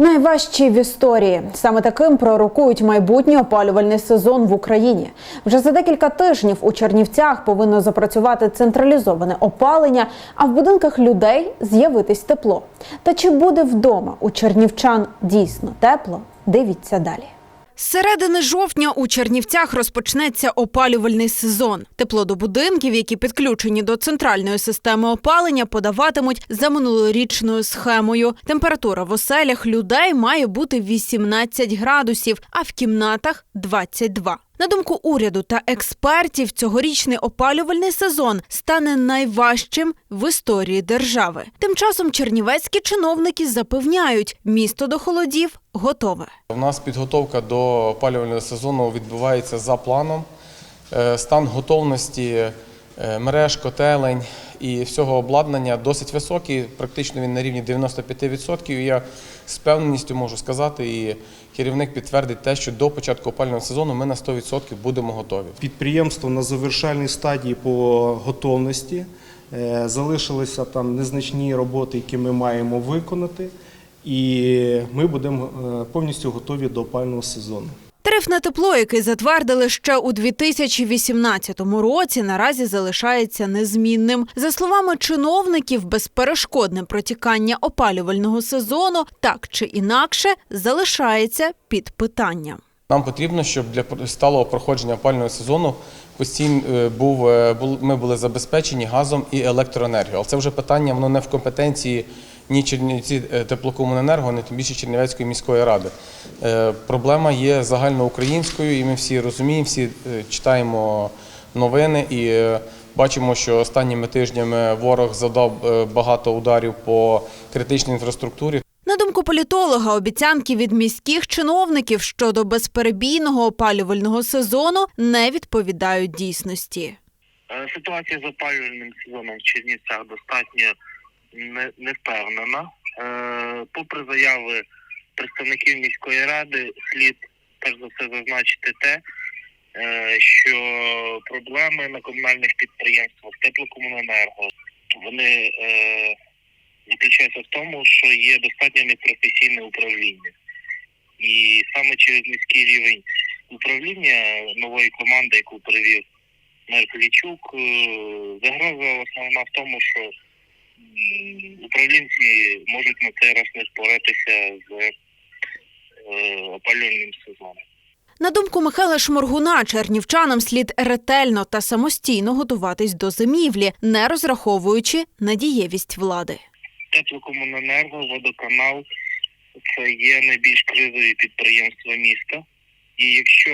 Найважчі в історії саме таким пророкують майбутній опалювальний сезон в Україні. Вже за декілька тижнів у Чернівцях повинно запрацювати централізоване опалення, а в будинках людей з'явитись тепло. Та чи буде вдома у чернівчан дійсно тепло? Дивіться далі. З середини жовтня у Чернівцях розпочнеться опалювальний сезон. Тепло до будинків, які підключені до центральної системи опалення, подаватимуть за минулорічною схемою. Температура в оселях людей має бути 18 градусів, а в кімнатах 22. На думку уряду та експертів, цьогорічний опалювальний сезон стане найважчим в історії держави. Тим часом чернівецькі чиновники запевняють, місто до холодів готове. У нас підготовка до опалювального сезону відбувається за планом. Е, Стан готовності е, мереж, котелень і всього обладнання досить високий, практично він на рівні 95%. І я з певністю можу сказати, і керівник підтвердить те, що до початку опалювального сезону ми на 100% будемо готові. Підприємство на завершальній стадії по готовності. Е, Залишилися там незначні роботи, які ми маємо виконати, і ми будемо е, повністю готові до опального сезону. Тариф на тепло, який затвердили ще у 2018 році, наразі залишається незмінним. За словами чиновників, безперешкодне протікання опалювального сезону так чи інакше залишається під питанням. Нам потрібно, щоб для сталого проходження опалювального сезону постійно е, був е, ми були забезпечені газом і електроенергією. Але це вже питання, воно не в компетенції ні Чернівці е, теплокомуненерго, ні тим більше Чернівецької міської ради. Е, Проблема є загальноукраїнською, і ми всі розуміємо, всі е, читаємо новини і бачимо, що останніми тижнями ворог завдав багато ударів по критичній інфраструктурі. На думку політолога, обіцянки від міських чиновників щодо безперебійного опалювального сезону не відповідають дійсності. Ситуація з опалювальним сезоном в Чернівцях достатньо не- невпевнена. Е, Попри заяви представників міської ради, слід перш за все зазначити те, е, що проблеми на комунальних підприємствах теплокомуненерго вони е, заключаються в тому, що є достатньо непрофесійне управління. І саме через низький рівень управління нової команди, яку привів мер Полічук, е, загроза основна в тому, що управлінці можуть на цей раз не впоратися з е, опалювальним сезоном. На думку Михайла Шморгуна, чернівчанам слід ретельно та самостійно готуватись до зимівлі, не розраховуючи на дієвість влади. Теплокомуненерго, водоканал це є найбільш кризові підприємства міста. І якщо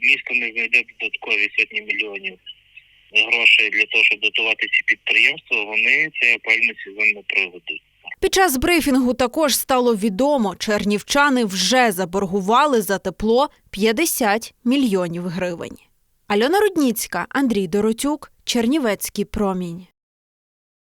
місто не знайде додаткові сотні мільйонів грошей для того, щоб дотувати ці підприємства, вони цей опальний сезон не проведуть. Під час брифінгу також стало відомо, чернівчани вже заборгували за тепло 50 мільйонів гривень. Альона Рудніцька, Андрій Доротюк, Чернівецький промінь.